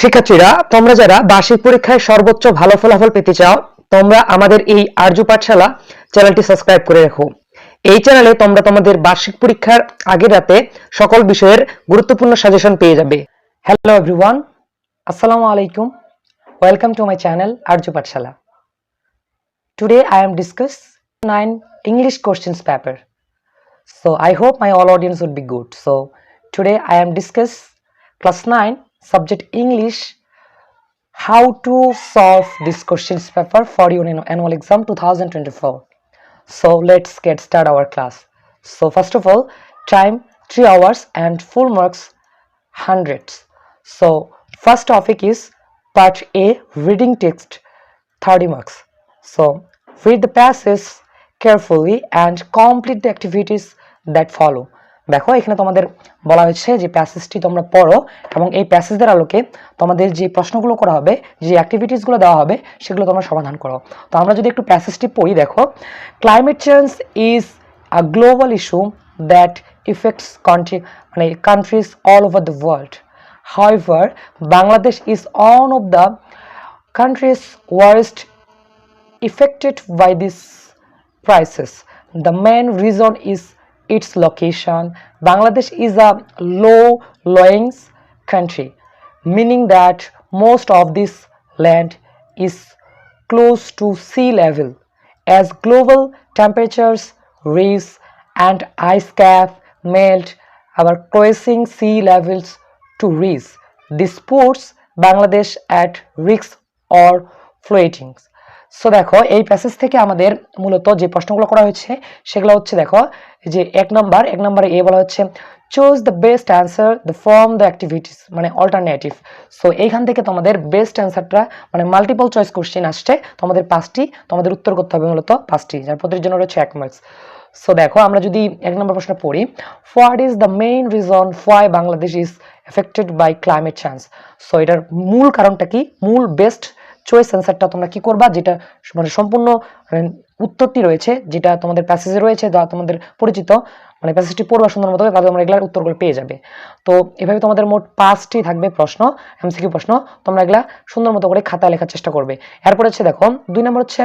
শিক্ষার্থীরা, তোমরা যারা বার্ষিক পরীক্ষায় সর্বোচ্চ ভালো ফলাফল পেতে চাও, তোমরা আমাদের এই আর্য পাঠশালা চ্যানেলটি সাবস্ক্রাইব করে রাখো। এই চ্যানেলে তোমরা তোমাদের বার্ষিক পরীক্ষার আগের রাতে সকল বিষয়ের গুরুত্বপূর্ণ সাজেশন পেয়ে যাবে। হ্যালো এভরিওয়ান আসসালামু আলাইকুম welcome to my channel Arya Pathshala. Today I am discuss nine English questions paper so I hope my all audience would be good so today I am discuss class 9 subject English how to solve this questions paper for your annual exam 2024. So let's get start our class. So first of all time 3 hours and full marks hundreds. So first topic is part A reading text 30 marks. So read the passage carefully and complete the activities that follow. দেখো এখানে তোমাদের বলা হয়েছে যে প্যাসেজটি তোমরা পড়ো এবং এই প্যাসেজের আলোকে তোমাদের যে প্রশ্নগুলো করা হবে যে অ্যাক্টিভিটিসগুলো দেওয়া হবে সেগুলো তোমরা সমাধান করো তো আমরা যদি একটু প্যাসেজটি পড়ি দেখো climate change is a global issue that affects country মানে countries all over the world However, Bangladesh is one of the countries worst affected by this crisis. The main reason is its location. Bangladesh is a low lying country, meaning that most of this land is close to sea level. As global temperatures rise and ice cap melt, our crossing sea levels to rise. This puts Bangladesh at risk or floating. So দেখো, এই passage থেকে আমাদের মূলত যে প্রশ্নগুলো করা হয়েছে, সেগুলো হচ্ছে দেখো, যে এক নম্বর এক নম্বরে এ বলা হচ্ছে choose the best answer the from the activities মানে অল্টারনেটিভ সো এইখান থেকে তোমাদের বেস্ট অ্যান্সারটা মানে মাল্টিপল চয়েস কোশ্চেন আসছে, তোমাদের পাঁচটি, তোমাদের উত্তর করতে হবে মূলত পাঁচটি, যার প্রতির জন্য রয়েছে এক মার্কস সো দেখো, আমরা যদি এক নম্বর প্রশ্ন পড়ি what is the main reason why Bangladesh is affected by climate change so এটার মূল কারণটা কি? মূল বেস্ট চয়েস অ্যান্সারটা তোমরা কি করবা? যেটা মানে সম্পূর্ণ মানে উত্তরটি রয়েছে, যেটা তোমাদের প্যাসেজে রয়েছে বা তোমাদের পরিচিত মানে প্যাসেজটি পড়বা সুন্দর মতো তাহলে তোমরা এগুলার উত্তরগুলো পেয়ে যাবে। তো এভাবে তোমাদের মোট পাঁচটি থাকবে প্রশ্ন এমসিকিউ প্রশ্ন, তোমরা এগুলা সুন্দর মতো করে খাতা লেখার চেষ্টা করবে। এরপর হচ্ছে দেখো, দুই নম্বর হচ্ছে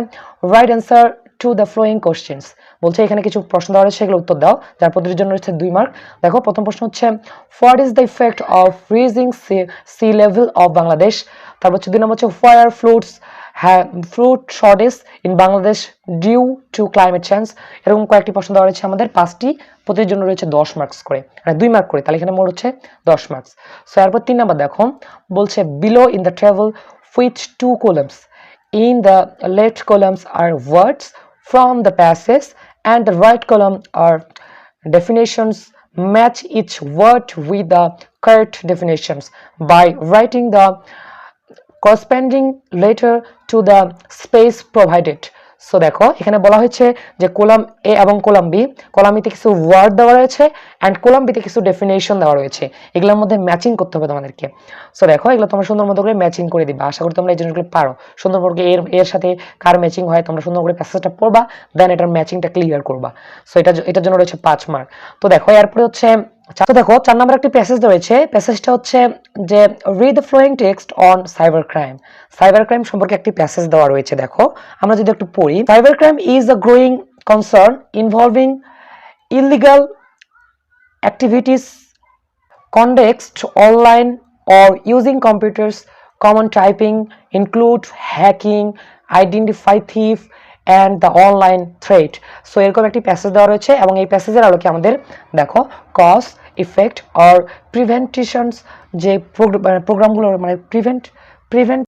right answer to the following questions বলছে, এখানে কিছু প্রশ্ন দেওয়া রয়েছে, সেগুলো উত্তর দাও। যার প্রতিটির জন্য রয়েছে দুই মার্ক দেখো, প্রথম প্রশ্ন হচ্ছে what is the effect of rising sea level of Bangladesh তারপর হচ্ছে, দুই নম্বর হচ্ছে fire floods fruit shortage in Bangladesh due to climate change এরকম কয়েকটি প্রশ্ন দেওয়া রয়েছে আমাদের। পাঁচটি প্রতির জন্য রয়েছে দশ মার্কস করে। মানে দুই মার্ক করে, তাহলে এখানে মোট হচ্ছে দশ মার্কস সো এরপর তিন নম্বর দেখো, বলছে below in the travel with two columns In the left columns are words from the passage and the right column are definitions. Match each word with the correct definitions by writing the corresponding letter to the space provided. So দেখো, এখানে বলা হয়েছে যে column এ এবং column B column বিতে কিছু word দেওয়া রয়েছে অ্যান্ড কোলাম বিতে কিছু ডেফিনেশন দেওয়া রয়েছে। এগুলোর মধ্যে ম্যাচিং করতে হবে তোমাদেরকে। সো দেখো, এগুলো তোমরা সুন্দর মতো করে ম্যাচিং করে দিবা। আশা করি তোমরা এই জিনিসগুলো পারো। সুন্দর করে এর এর সাথে কার ম্যাচিং হয়, তোমরা সুন্দর করে প্যাসেজটা পড়বা দেন এটার ম্যাচিংটা ক্লিয়ার করবা। সো এটা এটার জন্য রয়েছে পাঁচ মার্ক তো দেখো, এরপরে হচ্ছে তো দেখো, চার নম্বর একটি প্যাসেজ রয়েছে। প্যাসেজটা হচ্ছে যে read following text on cyber crime cyber crime সম্পর্কে একটি প্যাসেজ দেওয়া রয়েছে, দেখো। আমরা যদি একটু পড়ি cyber crime is a growing concern involving illegal activities context online or using computers common typing include hacking identity thief and the online threat so এরকম একটি প্যাসেজ দেওয়া রয়েছে এবং এই প্যাসেজের আলোকে আমাদের দেখো কজ ইফেক্ট অর প্রিভেন্টেশনস যে প্রোগ্রামগুলো মানে প্রিভেন্ট প্রিভেন্ট